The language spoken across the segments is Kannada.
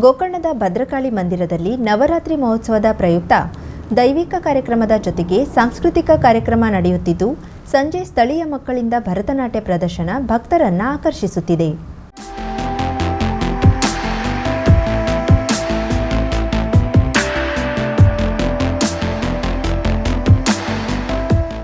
ಗೋಕರ್ಣದ ಭದ್ರಕಾಳಿ ಮಂದಿರದಲ್ಲಿ ನವರಾತ್ರಿ ಮಹೋತ್ಸವದ ಪ್ರಯುಕ್ತ ದೈವಿಕ ಕಾರ್ಯಕ್ರಮದ ಜೊತೆಗೆ ಸಾಂಸ್ಕೃತಿಕ ಕಾರ್ಯಕ್ರಮ ನಡೆಯುತ್ತಿದ್ದು, ಸಂಜೆ ಸ್ಥಳೀಯ ಮಕ್ಕಳಿಂದ ಭರತನಾಟ್ಯ ಪ್ರದರ್ಶನ ಭಕ್ತರನ್ನ ಆಕರ್ಷಿಸುತ್ತಿದೆ.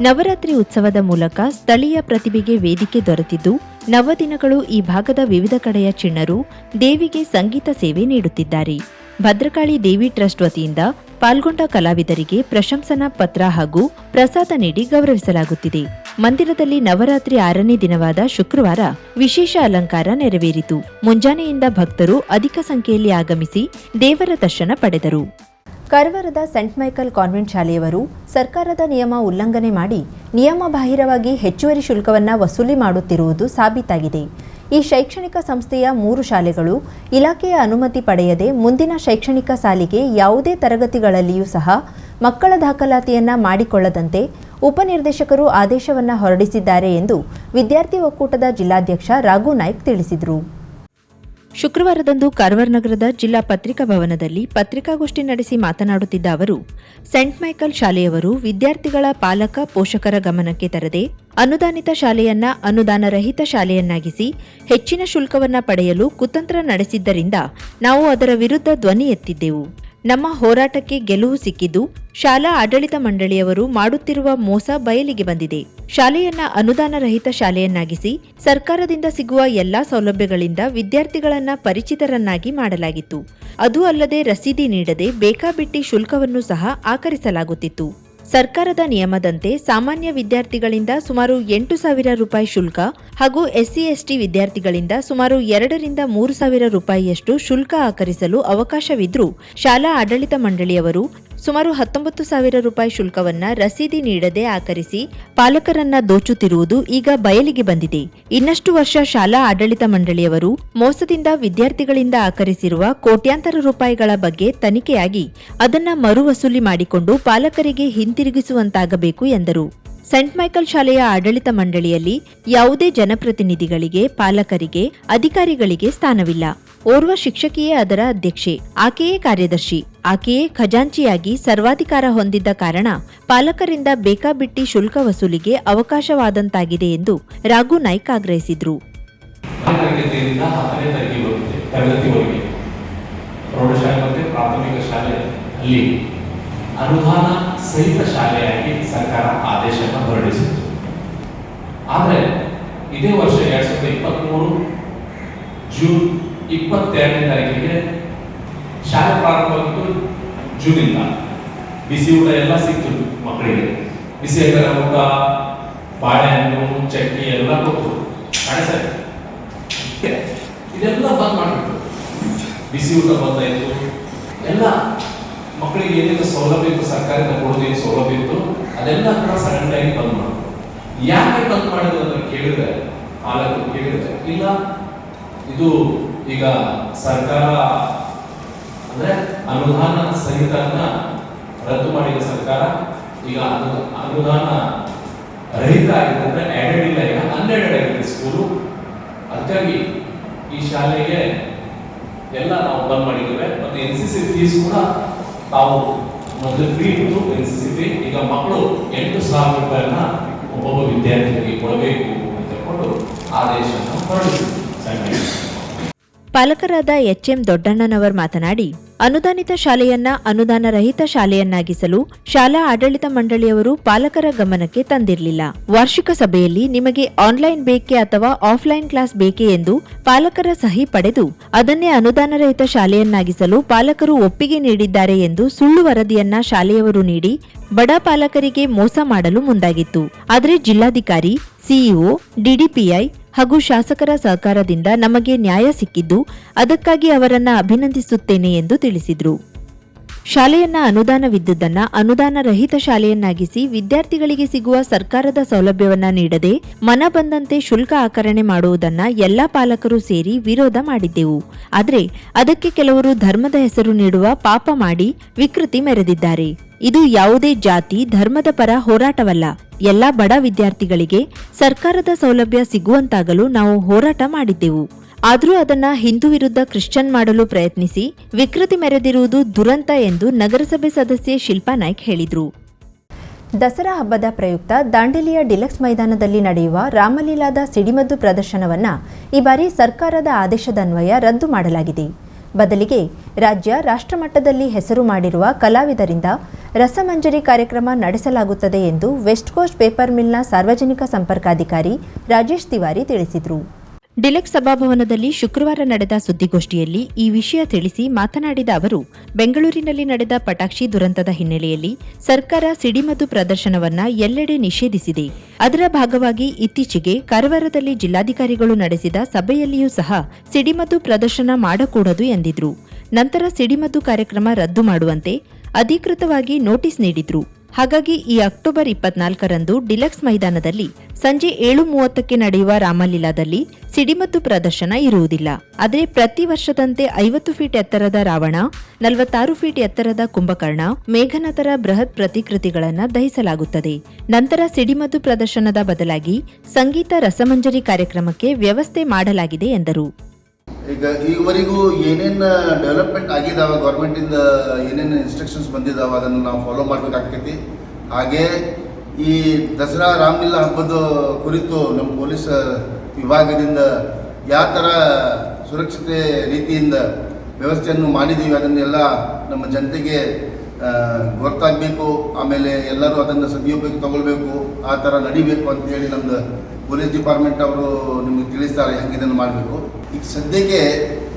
ನವರಾತ್ರಿ ಉತ್ಸವದ ಮೂಲಕ ಸ್ಥಳೀಯ ಪ್ರತಿಭೆಗೆ ವೇದಿಕೆ ದೊರೆತಿದ್ದು, ನವದಿನಗಳು ಈ ಭಾಗದ ವಿವಿಧ ಕಡೆಯ ಚಿಣ್ಣರು ದೇವಿಗೆ ಸಂಗೀತ ಸೇವೆ ನೀಡುತ್ತಿದ್ದಾರೆ. ಭದ್ರಕಾಳಿ ದೇವಿ ಟ್ರಸ್ಟ್ ವತಿಯಿಂದ ಪಾಲ್ಗೊಂಡ ಕಲಾವಿದರಿಗೆ ಪ್ರಶಂಸನಾ ಪತ್ರ ಹಾಗೂ ಪ್ರಸಾದ ನೀಡಿ ಗೌರವಿಸಲಾಗುತ್ತಿದೆ. ಮಂದಿರದಲ್ಲಿ ನವರಾತ್ರಿ ಆರನೇ ದಿನವಾದ ಶುಕ್ರವಾರ ವಿಶೇಷ ಅಲಂಕಾರ ನೆರವೇರಿತು. ಮುಂಜಾನೆಯಿಂದ ಭಕ್ತರು ಅಧಿಕ ಸಂಖ್ಯೆಯಲ್ಲಿ ಆಗಮಿಸಿ ದೇವರ ದರ್ಶನ ಪಡೆದರು. ಕಾರವಾರದ ಸೆಂಟ್ ಮೈಕಲ್ ಕಾನ್ವೆಂಟ್ ಶಾಲೆಯವರು ಸರ್ಕಾರದ ನಿಯಮ ಉಲ್ಲಂಘನೆ ಮಾಡಿ ನಿಯಮ ಬಾಹಿರವಾಗಿ ಹೆಚ್ಚುವರಿ ಶುಲ್ಕವನ್ನು ವಸೂಲಿ ಮಾಡುತ್ತಿರುವುದು ಸಾಬೀತಾಗಿದೆ. ಈ ಶೈಕ್ಷಣಿಕ ಸಂಸ್ಥೆಯ ಮೂರು ಶಾಲೆಗಳು ಇಲಾಖೆಯ ಅನುಮತಿ ಪಡೆಯದೆ ಮುಂದಿನ ಶೈಕ್ಷಣಿಕ ಸಾಲಿಗೆ ಯಾವುದೇ ತರಗತಿಗಳಲ್ಲಿಯೂ ಸಹ ಮಕ್ಕಳ ದಾಖಲಾತಿಯನ್ನ ಮಾಡಿಕೊಳ್ಳದಂತೆ ಉಪನಿರ್ದೇಶಕರು ಆದೇಶವನ್ನು ಹೊರಡಿಸಿದ್ದಾರೆ ಎಂದು ವಿದ್ಯಾರ್ಥಿ ಒಕ್ಕೂಟದ ಜಿಲ್ಲಾಧ್ಯಕ್ಷ ರಾಘು ನಾಯ್ಕ್ ತಿಳಿಸಿದರು. ಶುಕ್ರವಾರದಂದು ಕಾರವಾರ ನಗರದ ಜಿಲ್ಲಾ ಪತ್ರಿಕಾ ಭವನದಲ್ಲಿ ಪತ್ರಿಕಾಗೋಷ್ಠಿ ನಡೆಸಿ ಮಾತನಾಡುತ್ತಿದ್ದ ಅವರು, ಸೆಂಟ್ ಮೈಕಲ್ ಶಾಲೆಯವರು ವಿದ್ಯಾರ್ಥಿಗಳ ಪಾಲಕ ಪೋಷಕರ ಗಮನಕ್ಕೆ ತರದೆ ಅನುದಾನಿತ ಶಾಲೆಯನ್ನ ಅನುದಾನ ರಹಿತ ಶಾಲೆಯನ್ನಾಗಿಸಿ ಹೆಚ್ಚಿನ ಶುಲ್ಕವನ್ನ ಪಡೆಯಲು ಕುತಂತ್ರ ನಡೆಸಿದ್ದರಿಂದ ನಾವು ಅದರ ವಿರುದ್ಧ ಧ್ವನಿ ಎತ್ತಿದ್ದೆವು. ನಮ್ಮ ಹೋರಾಟಕ್ಕೆ ಗೆಲುವು ಸಿಕ್ಕಿದ್ದು ಶಾಲಾ ಆಡಳಿತ ಮಂಡಳಿಯವರು ಮಾಡುತ್ತಿರುವ ಮೋಸ ಬಯಲಿಗೆ ಬಂದಿದೆ. ಶಾಲೆಯನ್ನ ಅನುದಾನ ರಹಿತ ಶಾಲೆಯನ್ನಾಗಿಸಿ ಸರ್ಕಾರದಿಂದ ಸಿಗುವ ಎಲ್ಲಾ ಸೌಲಭ್ಯಗಳಿಂದ ವಿದ್ಯಾರ್ಥಿಗಳನ್ನ ಪರಿಚಿತರನ್ನಾಗಿ ಮಾಡಲಾಗಿತ್ತು. ಅದು ಅಲ್ಲದೆ ರಸೀದಿ ನೀಡದೆ ಬೇಕಾಬಿಟ್ಟಿ ಶುಲ್ಕವನ್ನು ಸಹ ಆಕರಿಸಲಾಗುತ್ತಿತ್ತು. ಸರ್ಕಾರದ ನಿಯಮದಂತೆ ಸಾಮಾನ್ಯ ವಿದ್ಯಾರ್ಥಿಗಳಿಂದ ಸುಮಾರು ಎಂಟು ಸಾವಿರ ರೂಪಾಯಿ ಶುಲ್ಕ ಹಾಗೂ ಎಸ್ಸಿ, ಎಸ್ಟಿ ವಿದ್ಯಾರ್ಥಿಗಳಿಂದ ಸುಮಾರು ಎರಡರಿಂದ ಮೂರು ಸಾವಿರ ರೂಪಾಯಿಯಷ್ಟು ಶುಲ್ಕ ಆಕರಿಸಲು ಅವಕಾಶವಿದ್ರೂ ಶಾಲಾ ಆಡಳಿತ ಮಂಡಳಿಯವರು ಸುಮಾರು ಹತ್ತೊಂಬತ್ತು ಸಾವಿರ ರೂಪಾಯಿ ಶುಲ್ಕವನ್ನ ರಸೀದಿ ನೀಡದೆ ಆಕರಿಸಿ ಪಾಲಕರನ್ನ ದೋಚುತ್ತಿರುವುದು ಈಗ ಬಯಲಿಗೆ ಬಂದಿದೆ. ಇನ್ನಷ್ಟು ವರ್ಷ ಶಾಲಾ ಆಡಳಿತ ಮಂಡಳಿಯವರು ಮೋಸದಿಂದ ವಿದ್ಯಾರ್ಥಿಗಳಿಂದ ಆಕರಿಸಿರುವ ಕೋಟ್ಯಾಂತರ ರೂಪಾಯಿಗಳ ಬಗ್ಗೆ ತನಿಖೆಯಾಗಿ ಅದನ್ನ ಮರು ವಸೂಲಿ ಮಾಡಿಕೊಂಡು ಪಾಲಕರಿಗೆ ಹಿಂತಿರುಗಿಸುವಂತಾಗಬೇಕು ಎಂದರು. ಸೆಂಟ್ ಮೈಕಲ್ ಶಾಲೆಯ ಆಡಳಿತ ಮಂಡಳಿಯಲ್ಲಿ ಯಾವುದೇ ಜನಪ್ರತಿನಿಧಿಗಳಿಗೆ ಪಾಲಕರಿಗೆ ಅಧಿಕಾರಿಗಳಿಗೆ ಸ್ಥಾನವಿಲ್ಲ. ಓರ್ವ ಶಿಕ್ಷಕಿಯೇ ಅದರ ಅಧ್ಯಕ್ಷೆ. ಆಕೆಯೇ ಕಾರ್ಯದರ್ಶಿ. ಆಕೆಯೇ ಖಜಾಂಚಿಯಾಗಿ ಸರ್ವಾಧಿಕಾರ ಹೊಂದಿದ್ದ ಕಾರಣ ಪಾಲಕರಿಂದ ಬೇಕಾಬಿಟ್ಟಿ ಶುಲ್ಕ ವಸೂಲಿಗೆ ಅವಕಾಶವಾದಂತಾಗಿದೆ ಎಂದು ರಾಘು ನಾಯ್ಕ್ ಆಗ್ರಹಿಸಿದ್ರು. ಅನುದಾನ ಸಹಿತ ಶಾಲೆಯಾಗಿ ಸರ್ಕಾರ ಆದೇಶವನ್ನು ಹೊರಡಿಸಿತು ಆದರೆ ಇದೇ ವರ್ಷ ಎರಡ್ ಸಾವಿರದ ಇಪ್ಪತ್ತ್ಮೂರು ಜೂನ್ ಇಪ್ಪತ್ತೆರಡನೇ ತಾರೀಕಿಗೆ ಶಾಲೆ ಪ್ರಾರಂಭವಾಗಿದ್ದು ಜೂನಿಂದ. ಬಿಸಿ ಊಟ ಎಲ್ಲ ಸಿಕ್ತು ಮಕ್ಕಳಿಗೆ. ಬಿಸಿ ಊಟ, ಬಾಳೆಹಣ್ಣು ಚಟ್ನಿ ಎಲ್ಲ ಕೊಟ್ಟು ಕಾಣಿಸ್ತಾ ಇದೆಲ್ಲ ಬಂದ್ ಮಾಡಿಬಿಟ್ಟು ಬಿಸಿ ಊಟ ಬಂದಾಯಿತು ಎಲ್ಲ ಮಕ್ಕಳಿಗೆ ಏನೇನು ಸೌಲಭ್ಯ ಇತ್ತು ಸರ್ಕಾರದಿಂದ ಏನು ಸೌಲಭ್ಯ ಇತ್ತು, ಅದೆಲ್ಲ ಕೂಡ ಸಡನ್ ಆಗಿ ಬಂದ್ ಮಾಡಿದ್ರು ಯಾಕೆ ಬಂದ್ ಮಾಡಿದ್ರು ಅಂತ ಕೇಳಿದ್ರೆ, ಪಾಲಕರು ಕೇಳಿದ್ರೆ, ಇಲ್ಲ ಇದು ಈಗ ಸರ್ಕಾರ, ಅಂದ್ರೆ ಅನುದಾನ ಸಹಿತನ ರದ್ದು ಮಾಡಿದ ಸರ್ಕಾರ, ಈಗ ಅನು, ಅನುದಾನ ರಹಿತ ಆಗಿದೆ ಅಂದ್ರೆ ಆಡೆಡ್ ಇಲ್ಲ, ಈಗ ಅನ್ಎಡೆಡ್ ಆಗಿದೆ ಸ್ಕೂಲು ಅದಕ್ಕಾಗಿ ಈ ಶಾಲೆಗೆ ಎಲ್ಲ ನಾವು ಬಂದ್ ಮಾಡಿದ್ದೇವೆ. ಮತ್ತೆ ಎನ್ ಸಿ ಸಿ ಫೀಸ್ ಕೂಡ ತಾವು ಮೊದಲು ಫ್ರೀ ಇತ್ತು. ಎನ್ ಸಿ ಸಿ ಫೀ ಈಗ ಮಕ್ಕಳು ಎಂಟು ಸಾವಿರ ರೂಪಾಯಿನ ಒಬ್ಬೊಬ್ಬ ವಿದ್ಯಾರ್ಥಿಗಳಿಗೆ ಕೊಡಬೇಕು ಅಂತ ಹೇಳ್ಕೊಂಡು ಆದೇಶವನ್ನು ಹೊರಡಿಸಿದ್ರು. ಪಾಲಕರಾದ ಎಚ್ಎಂ ದೊಡ್ಡಣ್ಣನವರ್ ಮಾತನಾಡಿ, ಅನುದಾನಿತ ಶಾಲೆಯನ್ನ ಅನುದಾನ ರಹಿತ ಶಾಲೆಯನ್ನಾಗಿಸಲು ಶಾಲಾ ಆಡಳಿತ ಮಂಡಳಿಯವರು ಪಾಲಕರ ಗಮನಕ್ಕೆ ತಂದಿರಲಿಲ್ಲ. ವಾರ್ಷಿಕ ಸಭೆಯಲ್ಲಿ ನಿಮಗೆ ಆನ್ಲೈನ್ ಬೇಕೆ ಅಥವಾ ಆಫ್ಲೈನ್ ಕ್ಲಾಸ್ ಬೇಕೆ ಎಂದು ಪಾಲಕರ ಸಹಿ ಪಡೆದು ಅದನ್ನೇ ಅನುದಾನ ರಹಿತ ಶಾಲೆಯನ್ನಾಗಿಸಲು ಪಾಲಕರು ಒಪ್ಪಿಗೆ ನೀಡಿದ್ದಾರೆ ಎಂದು ಸುಳ್ಳು ವರದಿಯನ್ನ ಶಾಲೆಯವರು ನೀಡಿ ಬಡ ಪಾಲಕರಿಗೆ ಮೋಸ ಮಾಡಲು ಮುಂದಾಗಿತ್ತು. ಆದರೆ ಜಿಲ್ಲಾಧಿಕಾರಿ ಸಿಇಒ, ಡಿಡಿಪಿಐ ಹಾಗೂ ಶಾಸಕರ ಸಹಕಾರದಿಂದ ನಮಗೆ ನ್ಯಾಯ ಸಿಕ್ಕಿದ್ದು ಅದಕ್ಕಾಗಿ ಅವರನ್ನ ಅಭಿನಂದಿಸುತ್ತೇನೆ ಎಂದು ತಿಳಿಸಿದರು. ಶಾಲೆಯನ್ನ ಅನುದಾನವಿದ್ದುದನ್ನ ಅನುದಾನ ರಹಿತ ಶಾಲೆಯನ್ನಾಗಿಸಿ ವಿದ್ಯಾರ್ಥಿಗಳಿಗೆ ಸಿಗುವ ಸರ್ಕಾರದ ಸೌಲಭ್ಯವನ್ನ ನೀಡದೆ ಮನ ಬಂದಂತೆ ಶುಲ್ಕ ಆಕರಣೆ ಮಾಡುವುದನ್ನ ಎಲ್ಲಾ ಪಾಲಕರು ಸೇರಿ ವಿರೋಧ ಮಾಡಿದ್ದೆವು. ಆದರೆ ಅದಕ್ಕೆ ಕೆಲವರು ಧರ್ಮದ ಹೆಸರು ನೀಡುವ ಪಾಪ ಮಾಡಿ ವಿಕೃತಿ ಮೆರೆದಿದ್ದಾರೆ. ಇದು ಯಾವುದೇ ಜಾತಿ, ಧರ್ಮದ ಪರ ಹೋರಾಟವಲ್ಲ. ಎಲ್ಲ ಬಡ ವಿದ್ಯಾರ್ಥಿಗಳಿಗೆ ಸರ್ಕಾರದ ಸೌಲಭ್ಯ ಸಿಗುವಂತಾಗಲು ನಾವು ಹೋರಾಟ ಮಾಡಿದ್ದೆವು. ಆದರೂ ಅದನ್ನ ಹಿಂದೂ ವಿರುದ್ಧ ಕ್ರಿಶ್ಚಿಯನ್ ಮಾಡಲು ಪ್ರಯತ್ನಿಸಿ ವಿಕೃತಿ ಮೆರೆದಿರುವುದು ದುರಂತ ಎಂದು ನಗರಸಭೆ ಸದಸ್ಯೆ ಶಿಲ್ಪಾ ನಾಯ್ಕ್ ಹೇಳಿದರು. ದಸರಾ ಹಬ್ಬದ ಪ್ರಯುಕ್ತ ದಾಂಡೇಲಿಯ ಡಿಲಕ್ಸ್ ಮೈದಾನದಲ್ಲಿ ನಡೆಯುವ ರಾಮಲೀಲಾದ ಸಿಡಿಮದ್ದು ಪ್ರದರ್ಶನವನ್ನ ಈ ಬಾರಿ ಸರ್ಕಾರದ ಆದೇಶದನ್ವಯ ರದ್ದು ಮಾಡಲಾಗಿದೆ. ಬದಲಿಗೆ ರಾಜ್ಯ ರಾಷ್ಟ್ರಮಟ್ಟದಲ್ಲಿ ಹೆಸರು ಮಾಡಿರುವ ಕಲಾವಿದರಿಂದ ರಸಮಂಜರಿ ಕಾರ್ಯಕ್ರಮ ನಡೆಸಲಾಗುತ್ತದೆ ಎಂದು ವೆಸ್ಟ್ ಕೋಸ್ಟ್ ಪೇಪರ್ ಮಿಲ್ನ ಸಾರ್ವಜನಿಕ ಸಂಪರ್ಕಾಧಿಕಾರಿ ರಾಜೇಶ್ ತಿವಾರಿ ತಿಳಿಸಿದರು. ಡಿಲೆಕ್ಸ್ ಸಭಾಭವನದಲ್ಲಿ ಶುಕ್ರವಾರ ನಡೆದ ಸುದ್ದಿಗೋಷ್ಠಿಯಲ್ಲಿ ಈ ವಿಷಯ ತಿಳಿಸಿ ಮಾತನಾಡಿದ ಅವರು, ಬೆಂಗಳೂರಿನಲ್ಲಿ ನಡೆದ ಪಟಾಕ್ಷಿ ದುರಂತದ ಹಿನ್ನೆಲೆಯಲ್ಲಿ ಸರ್ಕಾರ ಸಿಡಿಮದ್ದು ಪ್ರದರ್ಶನವನ್ನ ಎಲ್ಲೆಡೆ ನಿಷೇಧಿಸಿದೆ. ಅದರ ಭಾಗವಾಗಿ ಇತ್ತೀಚೆಗೆ ಕಾರವಾರದಲ್ಲಿ ಜಿಲ್ಲಾಧಿಕಾರಿಗಳು ನಡೆಸಿದ ಸಭೆಯಲ್ಲಿಯೂ ಸಹ ಸಿಡಿಮದ್ದು ಪ್ರದರ್ಶನ ಮಾಡಕೂಡದು ಎಂದಿದ್ರು. ನಂತರ ಸಿಡಿಮದ್ದು ಕಾರ್ಯಕ್ರಮ ರದ್ದು ಮಾಡುವಂತೆ ಅಧಿಕೃತವಾಗಿ ನೋಟಿಸ್ ನೀಡಿದ್ರು. ಹಾಗಾಗಿ ಈ ಅಕ್ಟೋಬರ್ ಇಪ್ಪತ್ನಾಲ್ಕರಂದು ಡಿಲಕ್ಸ್ ಮೈದಾನದಲ್ಲಿ ಸಂಜೆ ಏಳು ಮೂವತ್ತಕ್ಕೆ ನಡೆಯುವ ರಾಮಲೀಲಾದಲ್ಲಿ ಸಿಡಿಮದ್ದು ಪ್ರದರ್ಶನ ಇರುವುದಿಲ್ಲ. ಆದರೆ ಪ್ರತಿ ವರ್ಷದಂತೆ ಐವತ್ತು ಫೀಟ್ ಎತ್ತರದ ರಾವಣ, ನಲವತ್ತಾರು ಫೀಟ್ ಎತ್ತರದ ಕುಂಭಕರ್ಣ, ಮೇಘನಾಥರ ಬೃಹತ್ ಪ್ರತಿಕೃತಿಗಳನ್ನು ದಹಿಸಲಾಗುತ್ತದೆ. ನಂತರ ಸಿಡಿಮದ್ದು ಪ್ರದರ್ಶನದ ಬದಲಾಗಿ ಸಂಗೀತ ರಸಮಂಜರಿ ಕಾರ್ಯಕ್ರಮಕ್ಕೆ ವ್ಯವಸ್ಥೆ ಮಾಡಲಾಗಿದೆ ಎಂದರು. ಈಗ ಈವರೆಗೂ ಏನೇನು ಡೆವಲಪ್ಮೆಂಟ್ ಆಗಿದಾವ ಗೌರ್ಮೆಂಟಿಂದ ಏನೇನು ಇನ್ಸ್ಟ್ರಕ್ಷನ್ಸ್ ಬಂದಿದಾವ, ಅದನ್ನು ನಾವು ಫಾಲೋ ಮಾಡಬೇಕಾಗ್ತೈತಿ. ಹಾಗೆ ಈ ದಸರಾ ರಾಮಲೀಲಾ ಹಬ್ಬದ ಕುರಿತು ನಮ್ಮ ಪೊಲೀಸ್ ವಿಭಾಗದಿಂದ ಯಾವ ಥರ ಸುರಕ್ಷತೆ ರೀತಿಯಿಂದ ವ್ಯವಸ್ಥೆಯನ್ನು ಮಾಡಿದ್ದೀವಿ ಅದನ್ನೆಲ್ಲ ನಮ್ಮ ಜನತೆಗೆ ಗೊತ್ತಾಗಬೇಕು, ಆಮೇಲೆ ಎಲ್ಲರೂ ಅದನ್ನು ಸದುಪಯೋಗ ತಗೊಳ್ಬೇಕು, ಆ ಥರ ನಡಿಬೇಕು ಅಂತೇಳಿ ನಮ್ಮದು ಪೊಲೀಸ್ ಡಿಪಾರ್ಟ್ಮೆಂಟ್ ಅವರು ನಿಮಗೆ ತಿಳಿಸ್ತಾರೆ, ಹೆಂಗೆ ಇದನ್ನು ಮಾಡಬೇಕು. ಈಗ ಸದ್ಯಕ್ಕೆ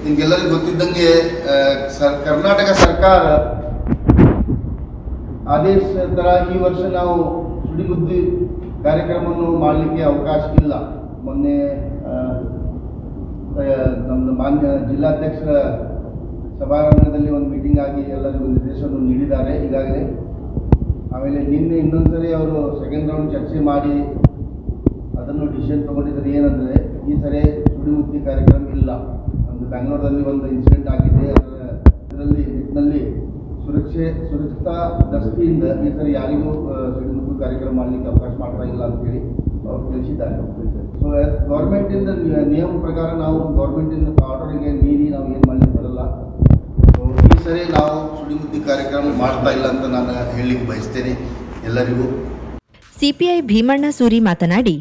ನಿಮ್ಗೆಲ್ಲರಿಗೂ ಗೊತ್ತಿದ್ದಂಗೆ ಸರ್, ಕರ್ನಾಟಕ ಸರ್ಕಾರ ಆದೇಶ ಥರ ಈ ವರ್ಷ ನಾವು ಸುಡಿಬುದ್ದಿ ಕಾರ್ಯಕ್ರಮವನ್ನು ಮಾಡಲಿಕ್ಕೆ ಅವಕಾಶ ಇಲ್ಲ. ಮೊನ್ನೆ ನಮ್ಮದು ಮಾನ್ಯ ಜಿಲ್ಲಾಧ್ಯಕ್ಷರ ಸಭಾಂಗಣದಲ್ಲಿ ಒಂದು ಮೀಟಿಂಗ್ ಆಗಿ ಎಲ್ಲರಿಗೂ ನಿರ್ದೇಶನವನ್ನು ನೀಡಿದ್ದಾರೆ. ಈಗಾಗಲೇ ಆಮೇಲೆ ನಿನ್ನೆ ಇನ್ನೊಂದ್ಸರಿ ಅವರು ಸೆಕೆಂಡ್ ರೌಂಡ್ ಚರ್ಚೆ ಮಾಡಿ ಅದನ್ನು ಡಿಸಿಷನ್ ತೊಗೊಂಡಿದ್ದಾರೆ. ಏನಂದರೆ, ಈ ಸರಿ ಸುಡಿಮುತ್ತಿ ಕಾರ್ಯಕ್ರಮ ಇಲ್ಲ ಒಂದು ಬೆಂಗಳೂರಲ್ಲಿ ಒಂದು ಇನ್ಸಿಡೆಂಟ್ ಆಗಿದೆ. ಅದರ ಇದರಲ್ಲಿ ನಿಟ್ಟಿನಲ್ಲಿ ಸುರಕ್ಷೆ, ಸುರಕ್ಷತಾ ದೃಷ್ಟಿಯಿಂದ ಈ ಥರ ಯಾರಿಗೂ ಸಿಡಿಮುಟ್ಟು ಕಾರ್ಯಕ್ರಮ ಮಾಡಲಿಕ್ಕೆ ಅವಕಾಶ ಮಾಡ್ತಾ ಇಲ್ಲ ಅಂತೇಳಿ ಅವ್ರು ತಿಳಿಸಿದ್ದಾರೆ. ಸೊ ಗೌರ್ಮೆಂಟಿಂದ ನಿಯಮ ಪ್ರಕಾರ ನಾವು ಗೌರ್ಮೆಂಟಿಂದ ಆರ್ಡರ್ಗೆ ಮೀರಿ ನಾವು ಏನು ಮಾಡಲಿಕ್ಕೆ ಬರಲ್ಲ. ಸೊ ಈ ಸರಿ ನಾವು ಸುಡಿಮುತ್ತಿ ಕಾರ್ಯಕ್ರಮ ಮಾಡ್ತಾ ಇಲ್ಲ ಅಂತ ನಾನು ಹೇಳಲಿಕ್ಕೆ ಬಯಸ್ತೇನೆ. ಎಲ್ಲರಿಗೂ. ಸಿಪಿಐ ಭೀಮಣ್ಣ ಸೂರಿ ಮಾತನಾಡಿ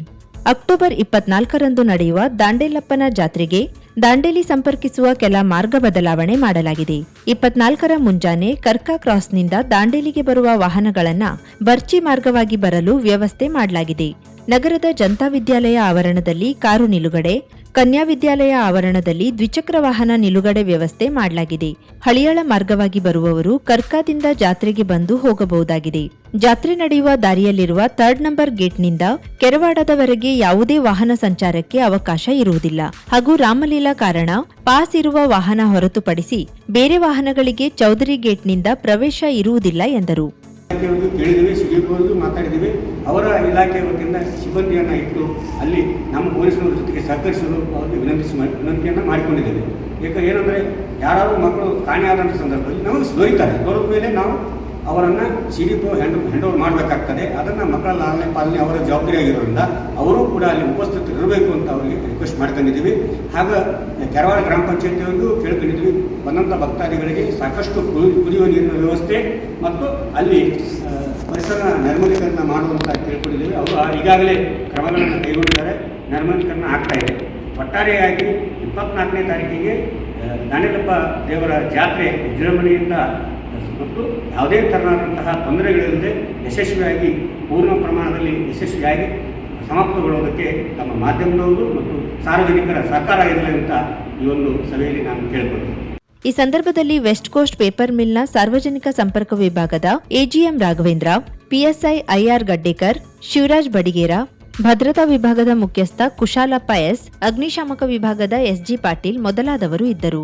ಅಕ್ಟೋಬರ್ ಇಪ್ಪತ್ನಾಲ್ಕರಂದು ನಡೆಯುವ ದಾಂಡೇಲಪ್ಪನ ಜಾತ್ರೆಗೆ ದಾಂಡೇಲಿ ಸಂಪರ್ಕಿಸುವ ಕೆಲ ಮಾರ್ಗ ಬದಲಾವಣೆ ಮಾಡಲಾಗಿದೆ. ಇಪ್ಪತ್ನಾಲ್ಕರ ಮುಂಜಾನೆ ಕರ್ಕಾ ಕ್ರಾಸ್ನಿಂದ ದಾಂಡೇಲಿಗೆ ಬರುವ ವಾಹನಗಳನ್ನು ಬರ್ಚಿ ಮಾರ್ಗವಾಗಿ ಬರಲು ವ್ಯವಸ್ಥೆ ಮಾಡಲಾಗಿದೆ. ನಗರದ ಜನತಾ ವಿದ್ಯಾಲಯ ಆವರಣದಲ್ಲಿ ಕಾರು ನಿಲುಗಡೆ ಕನ್ಯಾ ವಿದ್ಯಾಲಯ ಆವರಣದಲ್ಲಿ ದ್ವಿಚಕ್ರ ವಾಹನ ನಿಲುಗಡೆ ವ್ಯವಸ್ಥೆ ಮಾಡಲಾಗಿದೆ. ಹಳಿಯಳ ಮಾರ್ಗವಾಗಿ ಬರುವವರು ಕರ್ಕಾದಿಂದ ಜಾತ್ರೆಗೆ ಬಂದು ಹೋಗಬಹುದಾಗಿದೆ. ಜಾತ್ರೆ ನಡೆಯುವ ದಾರಿಯಲ್ಲಿರುವ ಥರ್ಡ್ ನಂಬರ್ ಗೇಟ್ನಿಂದ ಕೆರವಾಡದವರೆಗೆ ಯಾವುದೇ ವಾಹನ ಸಂಚಾರಕ್ಕೆ ಅವಕಾಶ ಇರುವುದಿಲ್ಲ. ಹಾಗೂ ರಾಮಲೀಲಾ ಕಾರಣ, ಪಾಸ್ ಇರುವ ವಾಹನ ಹೊರತುಪಡಿಸಿ ಬೇರೆ ವಾಹನಗಳಿಗೆ ಚೌಧರಿ ಗೇಟ್ನಿಂದ ಪ್ರವೇಶ ಇರುವುದಿಲ್ಲ ಎಂದರು. ಕೇಳಿದ್ದೀವಿ ಸಿಡಿಬೋದು ಮಾತಾಡಿದ್ದೀವಿ. ಅವರ ಇಲಾಖೆ ವತಿಯಿಂದ ಸಿಬ್ಬಂದಿಯನ್ನು ಇಟ್ಟು ಅಲ್ಲಿ ನಮ್ಮ ಪೊಲೀಸ್ನವ್ರ ಜೊತೆಗೆ ಸಹಕರಿಸಲು ಅವರಿಗೆ ವಿನಂತಿಸಿ ವಿನಂತಿಯನ್ನು ಮಾಡಿಕೊಂಡಿದ್ದೇವೆ. ಏಕ ಏನಂದರೆ ಯಾರಾದರೂ ಮಕ್ಕಳು ಕಾಣೆಯಾದಂಥ ಸಂದರ್ಭದಲ್ಲಿ ನಮಗೆ ದೊರೀತಾರೆ ದೊರೆತ ಮೇಲೆ ನಾವು ಅವರನ್ನು ಸಿಡಿಪು ಹ್ಯಾಂಡ್ ಹ್ಯಾಂಡ್ ಓವರ್ ಮಾಡಬೇಕಾಗ್ತದೆ. ಅದನ್ನು ಮಕ್ಕಳ ಲಾಲನೆ ಪಾಲನೆ ಅವರ ಜವಾಬ್ದಾರಿ ಆಗಿರೋದ್ರಿಂದ ಅವರು ಕೂಡ ಅಲ್ಲಿ ಉಪಸ್ಥಿತರಿರಬೇಕು ಅಂತ ಅವರಿಗೆ ರಿಕ್ವೆಸ್ಟ್ ಮಾಡ್ಕೊಂಡಿದ್ದೀವಿ. ಹಾಗೆ ಕೆರವಾಡ ಗ್ರಾಮ ಪಂಚಾಯತಿಯವರಿಗೂ ಕೇಳ್ಕೊಂಡಿದ್ದೀವಿ. ಬಂದಂಥ ಭಕ್ತಾದಿಗಳಿಗೆ ಸಾಕಷ್ಟು ಕುಡಿ- ಕುಡಿಯುವ ನೀರಿನ ವ್ಯವಸ್ಥೆ ಮತ್ತು ಅಲ್ಲಿ ಪರಿಸರ ನೈರ್ಮಲೀಕರಣ ಮಾಡುವಂತ ಕೇಳ್ಕೊಂಡಿದ್ದೀವಿ ಅವರು ಈಗಾಗಲೇ ಕ್ರಮಗಳನ್ನು ಕೈಗೊಂಡಿದ್ದಾರೆ. ನೈರ್ಮಲೀಕರಣ ಆಗ್ತಾ ಇದೆ. ಒಟ್ಟಾರೆಯಾಗಿ ಇಪ್ಪತ್ನಾಲ್ಕನೇ ತಾರೀಕಿಗೆ ದಾನಿಲಪ್ಪ ದೇವರ ಜಾತ್ರೆ ವಿಜೃಂಭಣೆಯಿಂದ ಮತ್ತು ಯಾವುದೇ ಥರನಾದಂತಹ ತೊಂದರೆಗಳಿಲ್ಲದೆ ಯಶಸ್ವಿಯಾಗಿ, ಪೂರ್ಣ ಪ್ರಮಾಣದಲ್ಲಿ ಯಶಸ್ವಿಯಾಗಿ ಸಮಾಪ್ತಗೊಳ್ಳುವುದಕ್ಕೆ ತಮ್ಮ ಮಾಧ್ಯಮದವರು ಮತ್ತು ಸಾರ್ವಜನಿಕರ ಸಹಕಾರ ಇರಲಿ ಅಂತ ಈ ಒಂದು ಸಭೆಯಲ್ಲಿ ನಾನು ಕೇಳ್ಕೊಳ್ತೀನಿ. ಈ ಸಂದರ್ಭದಲ್ಲಿ ವೆಸ್ಟ್ ಕೋಸ್ಟ್ ಪೇಪರ್ ಮಿಲ್ನ ಸಾರ್ವಜನಿಕ ಸಂಪರ್ಕ ವಿಭಾಗದ AGM Raghavendra, PSI IR Gaddekar, Shivaraj Badigera, ಭದ್ರತಾ ವಿಭಾಗದ ಮುಖ್ಯಸ್ಥ ಕುಶಾಲಪ್ಪ ಎಸ್, ಅಗ್ನಿಶಾಮಕ ವಿಭಾಗದ ಎಸ್ಜಿ ಪಾಟೀಲ್ ಮೊದಲಾದವರು ಇದ್ದರು.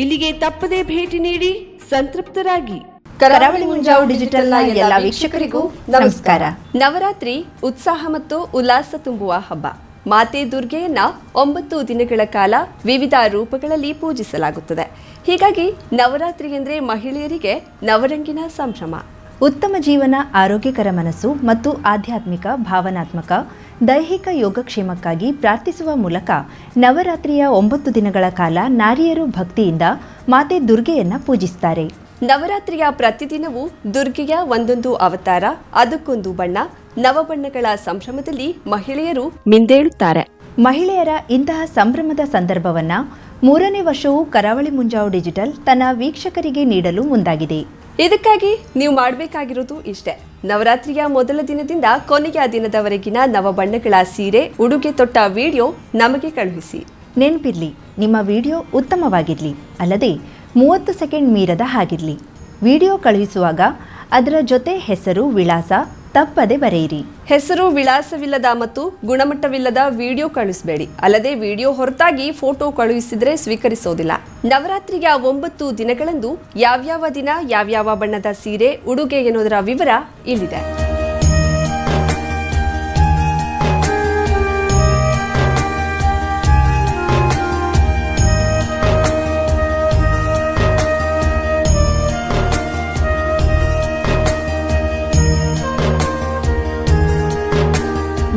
ಇಲ್ಲಿಗೆ ತಪ್ಪದೇ ಭೇಟಿ ನೀಡಿ ಸಂತೃಪ್ತರಾಗಿ. ಕರಾವಳಿ ಮುಂಜಾವು ಡಿಜಿಟಲ್ನ ಎಲ್ಲ ವೀಕ್ಷಕರಿಗೂ ನಮಸ್ಕಾರ. ನವರಾತ್ರಿ ಉತ್ಸಾಹ ಮತ್ತು ಉಲ್ಲಾಸ ತುಂಬುವ ಹಬ್ಬ. ಮಾತೆ ದುರ್ಗೆಯನ್ನ ಒಂಬತ್ತು ದಿನಗಳ ಕಾಲ ವಿವಿಧ ರೂಪಗಳಲ್ಲಿ ಪೂಜಿಸಲಾಗುತ್ತದೆ. ಹೀಗಾಗಿ ನವರಾತ್ರಿ ಎಂದರೆ ಮಹಿಳೆಯರಿಗೆ ನವರಂಗಿನ ಸಂಭ್ರಮ. ಉತ್ತಮ ಜೀವನ ಆರೋಗ್ಯಕರ ಮನಸ್ಸು ಮತ್ತು ಆಧ್ಯಾತ್ಮಿಕ ಭಾವನಾತ್ಮಕ ದೈಹಿಕ ಯೋಗಕ್ಷೇಮಕ್ಕಾಗಿ ಪ್ರಾರ್ಥಿಸುವ ಮೂಲಕ ನವರಾತ್ರಿಯ ಒಂಬತ್ತು ದಿನಗಳ ಕಾಲ ನಾರಿಯರು ಭಕ್ತಿಯಿಂದ ಮಾತೆ ದುರ್ಗೆಯನ್ನ ಪೂಜಿಸುತ್ತಾರೆ ನವರಾತ್ರಿಯ ಪ್ರತಿದಿನವೂ ದುರ್ಗೆಯ ಒಂದೊಂದು ಅವತಾರ ಅದಕ್ಕೊಂದು ಬಣ್ಣ ನವಬಣ್ಣಗಳ ಸಂಭ್ರಮದಲ್ಲಿ ಮಹಿಳೆಯರು ಮಿಂದೇಳುತ್ತಾರೆ. ಮಹಿಳೆಯರ ಇಂತಹ ಸಂಭ್ರಮದ ಸಂದರ್ಭವನ್ನ ಮೂರನೇ ವರ್ಷವೂ ಕರಾವಳಿ ಮುಂಜಾವು ಡಿಜಿಟಲ್ ತನ್ನ ವೀಕ್ಷಕರಿಗೆ ನೀಡಲು ಮುಂದಾಗಿದೆ. ಇದಕ್ಕಾಗಿ ನೀವು ಮಾಡಬೇಕಾಗಿರೋದು ಇಷ್ಟೇ. ನವರಾತ್ರಿಯ ಮೊದಲ ದಿನದಿಂದ ಕೊನೆಯ ದಿನದವರೆಗಿನ ನವಬಣ್ಣಗಳ ಸೀರೆ, ಉಡುಗೆ ತೊಟ್ಟ ವಿಡಿಯೋ ನಮಗೆ ಕಳುಹಿಸಿ. ನೆನಪಿರಲಿ, ನಿಮ್ಮ ವಿಡಿಯೋ ಉತ್ತಮವಾಗಿರಲಿ, ಅಲ್ಲದೆ ಮೂವತ್ತು ಸೆಕೆಂಡ್ ಮೀರದ ಹಾಗಿರಲಿ. ವಿಡಿಯೋ ಕಳುಹಿಸುವಾಗ ಅದರ ಜೊತೆ ಹೆಸರು, ವಿಳಾಸ ತಪ್ಪದೆ ಬರೆಯಿರಿ. ಹೆಸರು ವಿಳಾಸವಿಲ್ಲದ ಮತ್ತು ಗುಣಮಟ್ಟವಿಲ್ಲದ ವಿಡಿಯೋ ಕಳುಹಿಸಬೇಡಿ. ಅಲ್ಲದೆ ವಿಡಿಯೋ ಹೊರತಾಗಿ ಫೋಟೋ ಕಳುಹಿಸಿದ್ರೆ ಸ್ವೀಕರಿಸೋದಿಲ್ಲ. ನವರಾತ್ರಿಯ ಒಂಬತ್ತು ದಿನಗಳಂದು ಯಾವ್ಯಾವ ದಿನ, ಯಾವ್ಯಾವ ಬಣ್ಣದ ಸೀರೆ, ಉಡುಗೆ ಎನ್ನುವುದರ ವಿವರ ಇಲ್ಲಿದೆ.